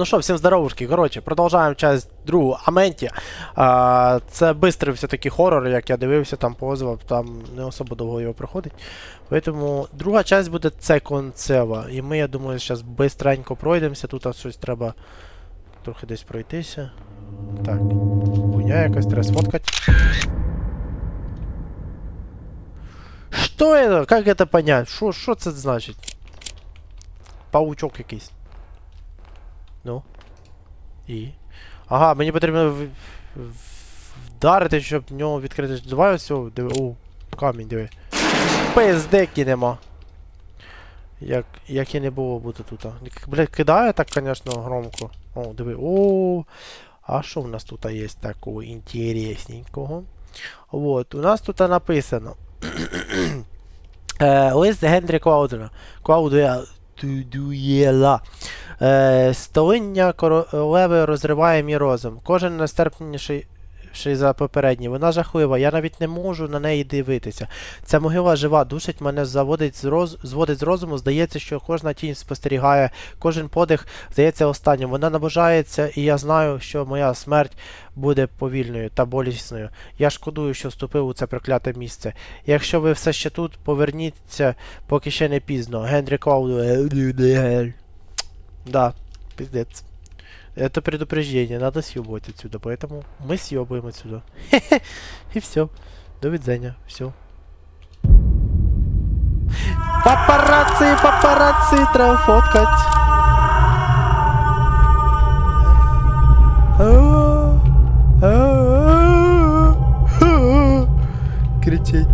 Ну що, всім здоровушки. Коротше, продовжуємо часть другу Аменті. А, це бистрий все-таки хорор, як я дивився, там позов, там не особо довго його проходить. Тому друга часть буде це концева. І ми, я думаю, зараз бистренько пройдемося. Тут щось треба трохи десь пройтися. Так. Хуйня якась треба сфоткати. Що це? Як це понять? Що це значить? Паучок якийсь. Ну. І. Ага, мені потрібно вдарити, щоб в нього відкрити. Давай ось диви. О, камінь, диви. Пиздеки нема. Як, як і не було бути тут. Блять, кидає так, звісно, громко. О, диви. О. А що в нас тут є такого інтересненького? Вот, у нас тут написано. Е, Лист Генрі Клаудена. Е, Столиння королеви розриває мій розум. Кожен нестерпніший за попередній. Вона жахлива, я навіть не можу на неї дивитися. Ця могила жива, душить мене, заводить з роз... зводить з розуму. Здається, що кожна тінь спостерігає, кожен подих здається останнім. Вона наближається, і я знаю, що моя смерть буде повільною та болісною. Я шкодую, що вступив у це прокляте місце. Якщо ви все ще тут, поверніться, поки ще не пізно. Генрі Клауду. Да, пиздец. Это предупреждение, надо съебывать отсюда, поэтому мы съебываем отсюда. И все. До видания, все. Папарацци, папарацци, треба фоткать. Кричить.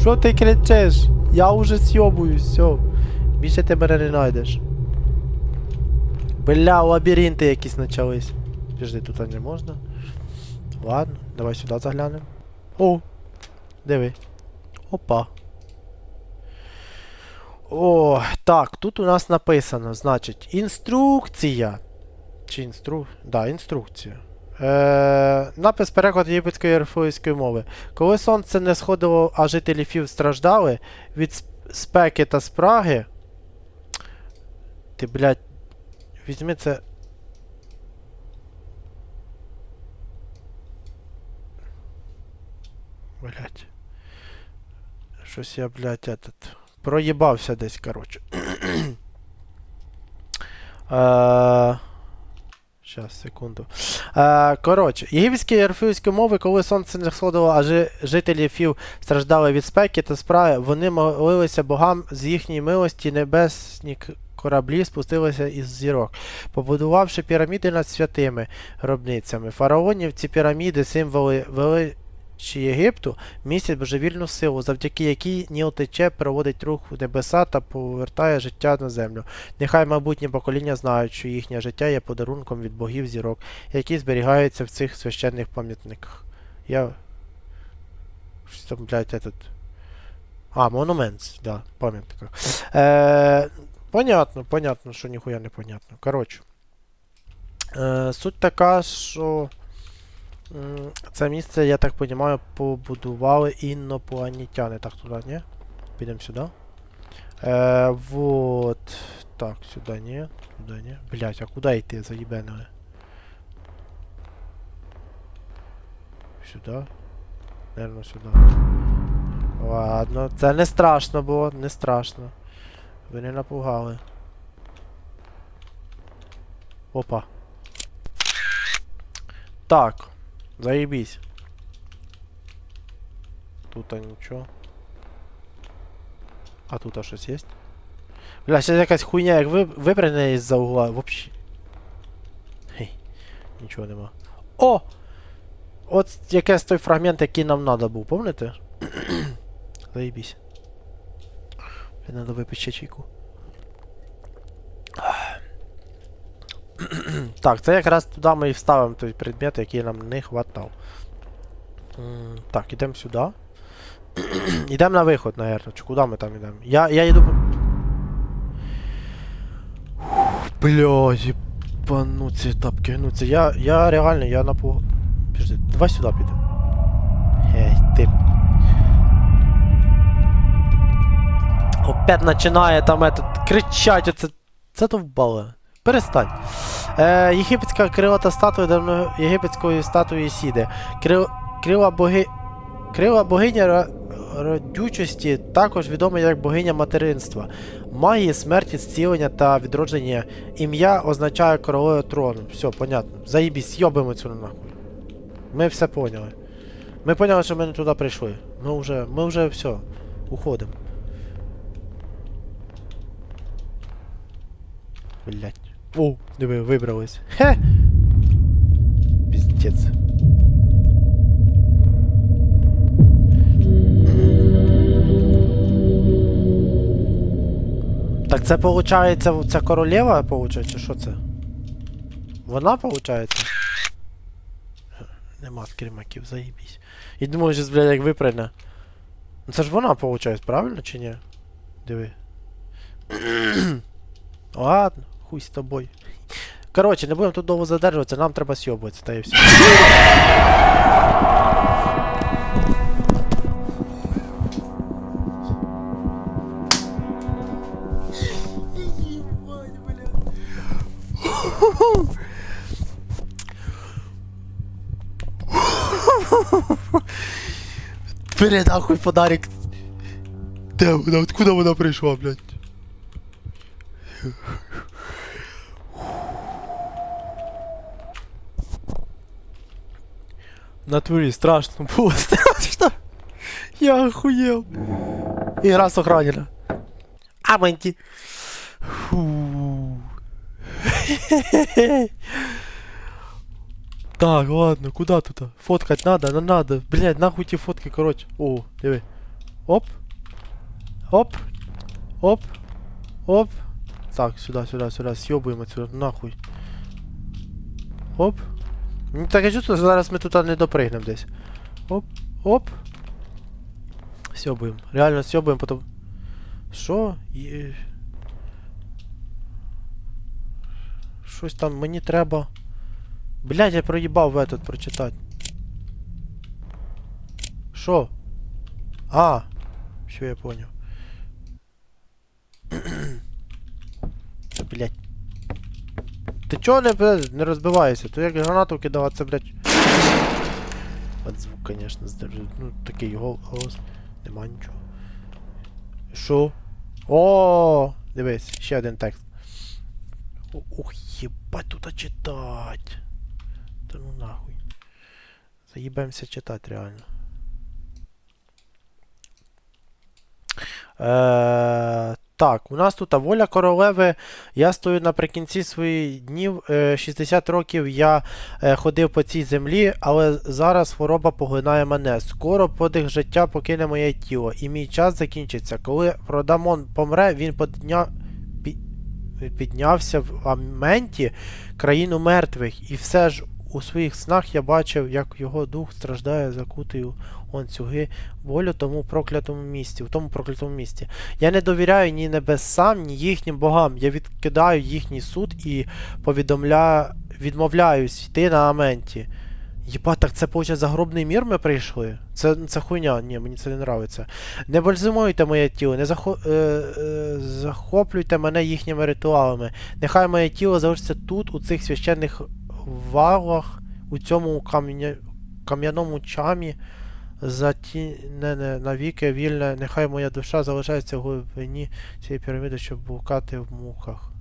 Що ти кричиш? Я уже съебую, все. Більше ти мене не знайдеш. Бля, лабіринти якісь почались. Підожди, тут не можна. Ладно, давай сюди заглянемо. О! Диви. Опа. О, так, тут у нас написано, значить, інструкція. Чи інстру... Да, інструкція. Е, напис переклад єгипетської орфоївської мови. Коли сонце не сходило, а жителі Фів страждали від спеки та спраги. Ти, блядь, візьми це. Блядь. Щось я, блядь, этот. Проїбався десь, коротше. Е, Щас, секунду. Е, коротше, єгипетські і орфеївські мови, коли сонце не сходило, а жи- жителі Фів страждали від спеки та справи, вони молилися богам з їхньої милості, небесні кораблі спустилися із зірок, побудувавши піраміди над святими гробницями. Фараонів ці піраміди, символи величі Єгипту, містять божевільну силу, завдяки якій Ніл тече, проводить рух в небеса та повертає життя на землю. Нехай майбутні покоління знають, що їхнє життя є подарунком від богів зірок, які зберігаються в цих священних пам'ятниках. Я. Щось там, блядь, этот. А, монумент, да, пам'ятника. Е, понятно, понятно, що ніхуя не понятно. Коротше. Е, суть така, що. Це місце, я так розумію, побудували інопланетяни. Так, туди, ні? Підемо сюди. Е, вот. Так, сюди ні. Туди ні. Блять, а куди йти, заїбенили? Сюди. Наверно, сюди. Ладно, це не страшно було, не страшно. Ви не напугали. Опа. Так. Заебись. Тут нічого. А тут а щось є? Бля, сейчас якась хуйня, як ви, випрыгне із-за угла, вообще. Гей, нічого нема. О! От якийсь той фрагмент, який нам надо був, помните? Заебись. Мені надо випити ще чайку. Так, це якраз туди ми і вставимо той предмет, який нам не хватав. Так, ідемо сюди. Ідемо на виход, наверное. Чи куди ми там йдемо? Я, я йду. по- Бля, єбану ці тапки, я, я реально, я напуг... Підожди, давай сюди підемо. Ей, ти. Опять починає там этот кричать, оце. Це довбало. Перестань. Е, єгипетська крилата статуя давно єгипетської статуї Сіди. Крил, крила боги. Крила богиня родючості, також відома як богиня материнства, магії, смерті, зцілення та відродження. Ім'я означає королеву трону. Все, понятно. Заїбісь, йобимо цю нахуй. Ми все поняли. Ми поняли, що ми не туди прийшли. Ми вже, ми вже все, уходимо. Блять. О, диви, вибрались. Хе! Піздець. Так це виходить, ця королева, виходить, що це? Вона виходить? Нема скрімаків, заїбісь. І думаю, що, блядь, як випрыгне. Ну це ж вона виходить, правильно чи ні? Диви. Ладно, хуй з тобою. Коротше, не будемо тут довго задержуватися, нам треба сьобуватися, та і все. Бери нахуй подарик. Де вона? Откуда вона прийшла, блядь? В натурі страшно було, страшно. Я охуел. Игра сохранена. Аманти. Фу. Так, ладно, куда тут? Фоткать надо, ну надо. Блять, нахуй ті фотки, короче. О, диви. Оп. Оп. Оп. Оп. Так, сюда, сюда, сюда. Съебуємо отсюда, нахуй. Оп. Мені таке чувство, що зараз ми тут не допригнемо десь. Оп, оп. Сьобуємо. Реально сьобуємо, потім. Що? Є... Щось там мені треба. Блядь, я проїбав в этот прочитати. Що? А, все, я понял. Та, блядь. Ти чого не, не розбиваєшся? То як гранату кидав, а це, блядь. От звук, конечно, здержить. Ну, такий гол- голос. Нема нічого. Що? О, дивись, ще один текст. О- Ух, єбать тут читать. Та ну нахуй. Заїбемося читати реально. Е, так, у нас тут воля королеви. Я стою наприкінці своїх днів. Е, 60 років я е, ходив по цій землі, але зараз хвороба поглинає мене. Скоро подих життя покине моє тіло, і мій час закінчиться. Коли Продамон помре, він подня... піднявся в Аменті, країну мертвих, і все ж у своїх снах я бачив, як його дух страждає, закутий у ланцюги волю тому проклятому місці, в тому проклятому місці. Я не довіряю ні небесам, ні їхнім богам. Я відкидаю їхній суд і повідомляю, відмовляюсь йти на Аменті. Єба, так це получає загробний мір ми прийшли? Це, це хуйня, ні, мені це не нравиться. Не бальзамуйте моє тіло, не захо, е, е, захоплюйте мене їхніми ритуалами. Нехай моє тіло залишиться тут, у цих священних валах, у цьому кам'я... кам'яному чамі, затінене навіки вільне, нехай моя душа залишається в глибині цієї піраміди, щоб блукати в муках.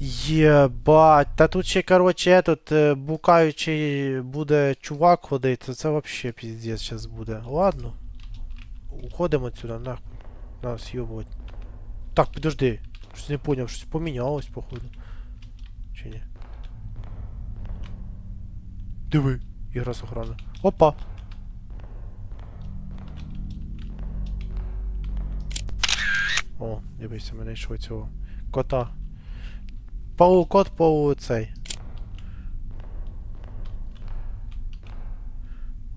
Єбать, та тут ще, короче, этот е, букаючий буде чувак ходити, це вообще піздець зараз буде. Ладно. Уходимо отсюда, нахуй. Нас съебывать. Так, підожди. Щось не поняв, щось помінялось, походу. Чи ні? Диви, ігра з охрани. Опа! О, дивися, мене йшов цього кота. Полукот полу цей.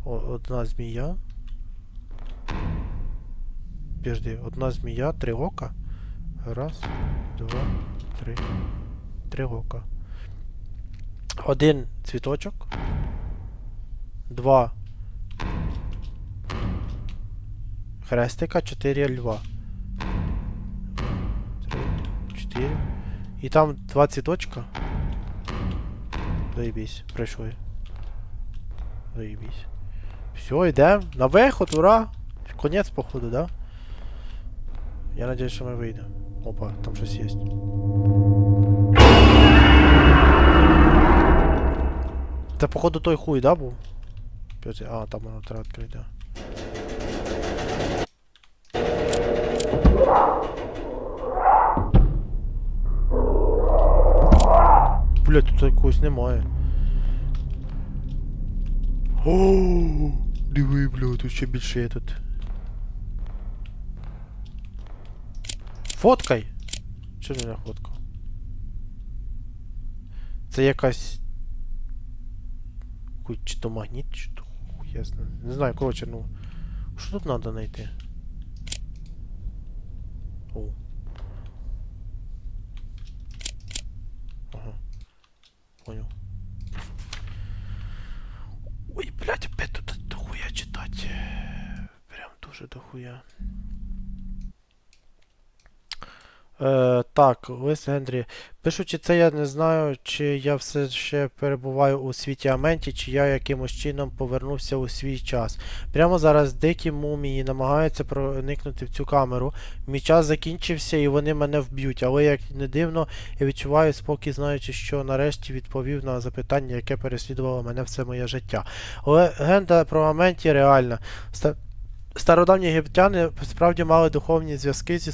О, одна змія. Підожди, одна змія, три ока. Раз, два, три. Три ока. Один цвіточок. Два. Хрестика, чотири льва. Три, чотири. І там два цвіточка. Заєбісь, прийшли. Заєбісь. Все, йдемо. На виход, ура! Конець, походу, да? Я надіюсь, що ми вийдемо. Опа, там щось є. Це, походу, той хуй, да, був? А, там воно треба да. Блять, тут якогось немає. О, диви, бля, тут ще більше є тут. Фоткай! Чого не фоткав? Це якась. Хуй, чи то магніт, чи то хуй. Не знаю, коротше, ну. Що тут треба знайти? О. Ага. Понял. Ой, блядь, опять тут дохуя читать. Прям дуже дохуя. Е, так, лист Генрі. Пишучи це, я не знаю, чи я все ще перебуваю у світі Аменті, чи я якимось чином повернувся у свій час. Прямо зараз дикі мумії намагаються проникнути в цю камеру. Мій час закінчився і вони мене вб'ють, але як не дивно, я відчуваю спокій, знаючи, що нарешті відповів на запитання, яке переслідувало мене все моє життя. Легенда про Аменті реальна. Ста- Стародавні єгиптяни справді мали духовні зв'язки зі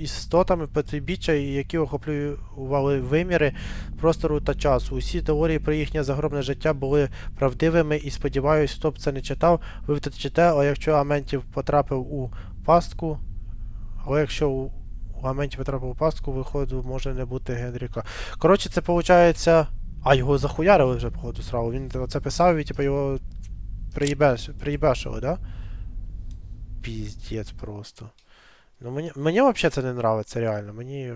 істотами потойбіччя, які охоплювали виміри простору та часу. Усі теорії про їхнє загробне життя були правдивими і сподіваюся, хто б це не читав, ви втечете, а якщо Аментів потрапив у пастку, але якщо у, Аментів потрапив у пастку, виходу може не бути Генріка. Коротше, це виходить. А його захуярили вже, походу, сразу. Він це писав і типу його приїбеш, приїбешили, да? Піздець просто. Ну мені, мені взагалі це не нравиться, реально. Мені.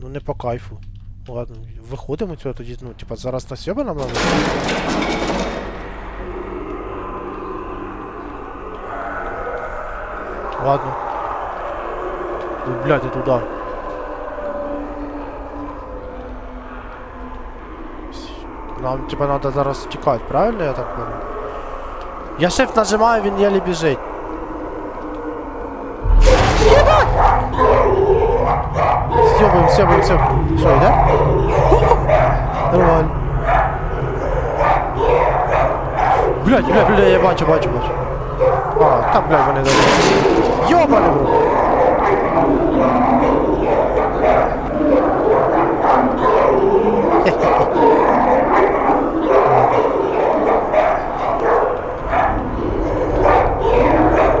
Ну не по кайфу. Ладно, виходимо цього тоді, ну, типа, зараз на сьоби нам надо. Ладно. Ну, блядь, я туда. Нам, типа, надо зараз тікати, правильно я так понял? Я shift нажимаю, він еле біжить. Съебаем, съебаем, съебаем. Что, да? Нормально. Блядь, блядь, блядь, я бачу, бачу, бачу. А, там, блядь, вони добре. Йобаний в рот.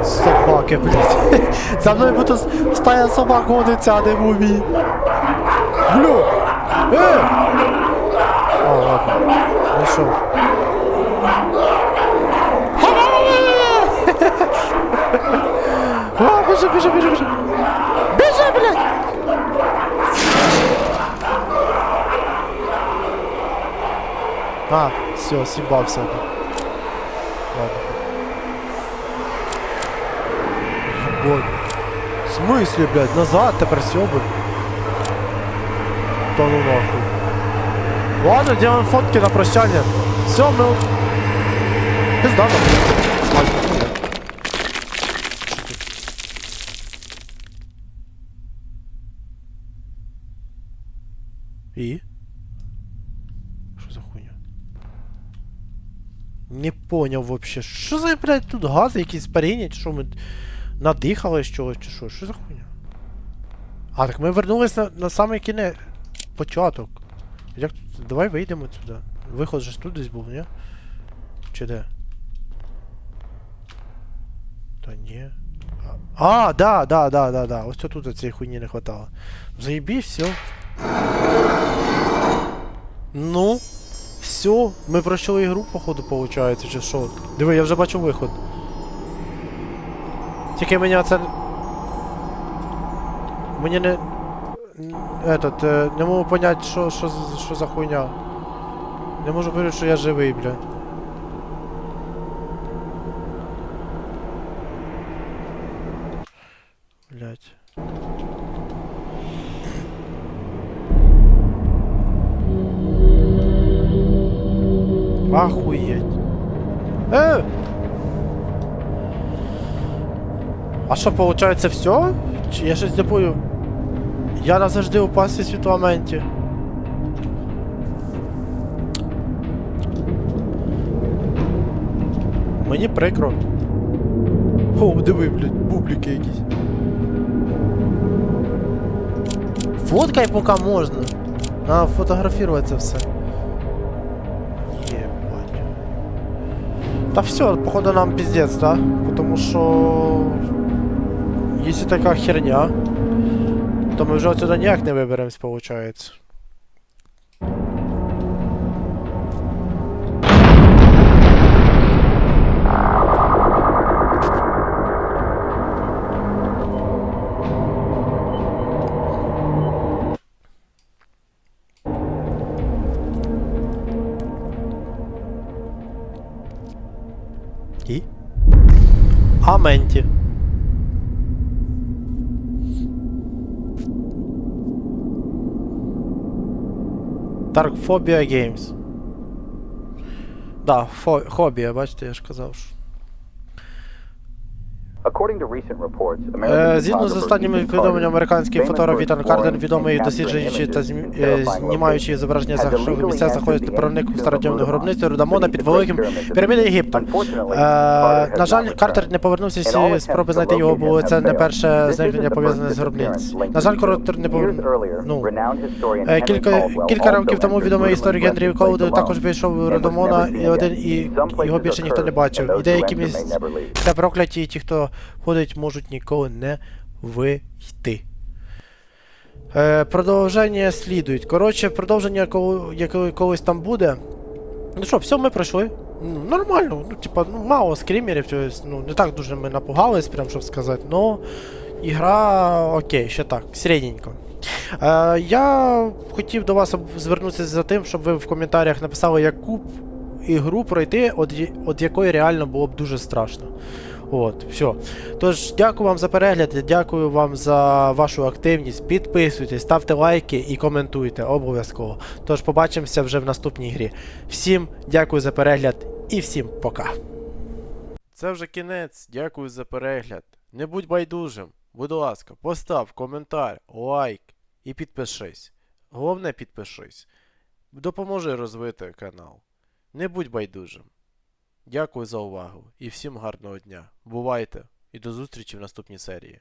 Собаки, блядь. За мною буде стая собак гониться, а не мумії. Блю! Е! О, ладно. Вийшов. О, біжи, біжи, біжи, біжи. Біжи, блядь! А, все, съебался. Ладно. Ебать. В смысле, блядь, назад тепер Ну нахуй. Ладно, делаем фотки на прощание. Все, мы... Пизда тут? І? Що за хуйня? Не поняв вообще. Що за, блядь, тут гази якісь паріння, чи що ми надихали з чогось, чи що? За хуйня? А, так ми вернулись на, на самий кінець. Початок. Як тут? Давай вийдемо сюди. Виход же тут десь був, ні? Чи де? Та ні. А, да, да, да, да, да. Ось тут цієї хуйні не хватало. Заєбі, все. Ну, все, ми пройшли ігру, походу, получається, чи що? Диви, я вже бачу виход. Тільки мені це. Мені не. Этот, е, не можу понять, що що, що за хуйня. Не можу повірити, що я живий, бля. Блядь. Ахуєть. Е! А що, получается, все? Чи я щось забую? Я назавжди у пасі світламенті. Мені прикро. О, диви, блядь, бубліки якісь. Фоткай поки можна. А, фотографувати це все. Єбать. Та все, походу нам пиздец, да? Потому що... Если така херня, то ми вже отсюда ніяк не виберемось. І? Аменті. Таркфобія Games. Да, фо- хобія, бачите, я ж казав. Що... згідно з останніми повідомленнями, американський фотограф for Ітан exploring Карден, відомий досліджуючи та е, знімаючи зображення illegally місцях, entered заходить проник у Buddha гробницю Рудамона під великим піраміди. Unfortunately, Е, на жаль. Картер не повернувся всі спроби знайти його, бо це не перше зникнення пов'язане з гробниць. На жаль, Картер не повернув. Ну, Е, Кілька, кілька років тому відомий історик Генрі alone також вийшов was і один і його більше ніхто не бачив. І деякі місця прокляті, ті, хто ходить, можуть ніколи не вийти. Е, продовження слідують. Коротше, продовження коли, колись там буде. Ну що, все, ми пройшли. Ну, нормально, ну, типа, ну, мало скрімерів, ну, не так дуже ми напугались, прям щоб сказати, но ігра окей, ще так, середненько. Е, я хотів до вас звернутися за тим, щоб ви в коментарях написали, яку б ігру пройти, от якої реально було б дуже страшно. От, все. Тож, дякую вам за перегляд, дякую вам за вашу активність. Підписуйтесь, ставте лайки і коментуйте обов'язково. Тож побачимося вже в наступній грі. Всім дякую за перегляд і всім пока. Це вже кінець. Дякую за перегляд. Не будь байдужим. Будь ласка, постав коментар, лайк і підпишись. Головне підпишись. Допоможи розвити канал. Не будь байдужим. Дякую за увагу і всім гарного дня. Бувайте і до зустрічі в наступній серії.